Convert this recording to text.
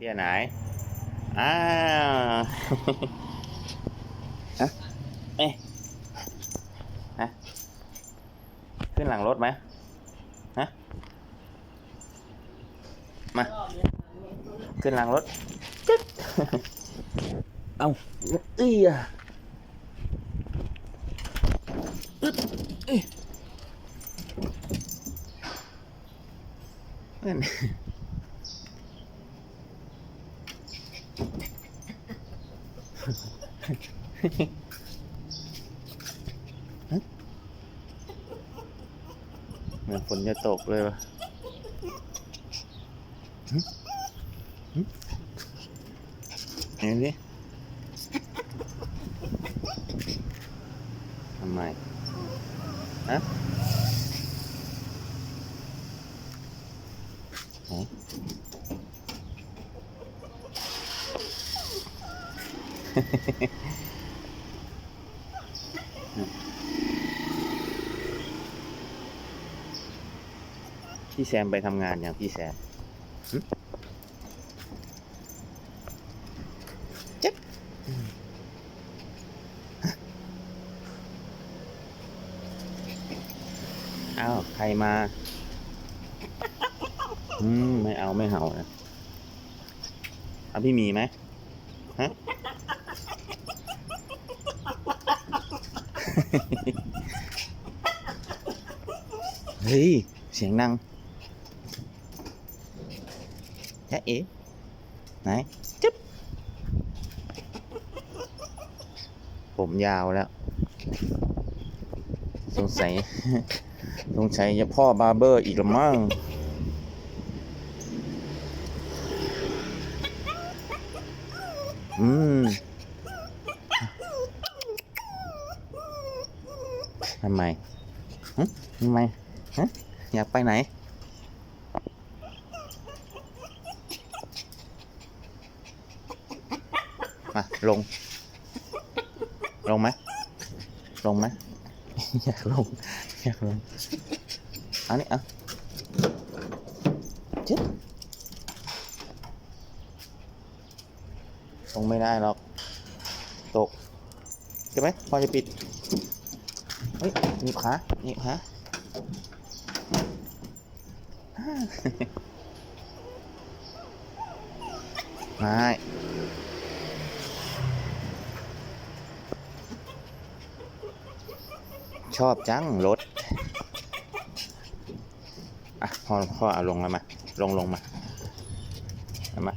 เที่ยไหน อ้าวฮะเอ๊ะฮะขึ้นหลังรถไหมฮะ มา ขึ้นหลังรถจึ๊ดเอาเอ้ยอึ๊ดเอ้ยนั่น เหมือนฝนจะตกเลยวะหึหึเห็นดิทำไมฮะไหน พี่แซมไปทำงานอย่างพี่แซมหึเจ็บอ้าว ใครมาอืม ไม่เอาไม่เห่านะเอาพี่หมีไหมฮะ เฮ้ย เสียงดังแค่เอ๋ไหนจึ๊บผมยาวแล้ว สงสัย สงสัยจะพ่อบาร์เบอร์อีกละมั้งอืม ทำไมทำไมอยากไปไหน มาลง ลงไหมลงไหมอยากลง อยากลงเอานี่เอาจึ๊บลงไม่ได้หรอก ตกใช่ไหมพอจะปิด เฮ้ยหนีบขาหนีบขาไม่ชอบจังรถ อะพ่อพ่อเอาลงแล้วมา ลงลงมาเอามา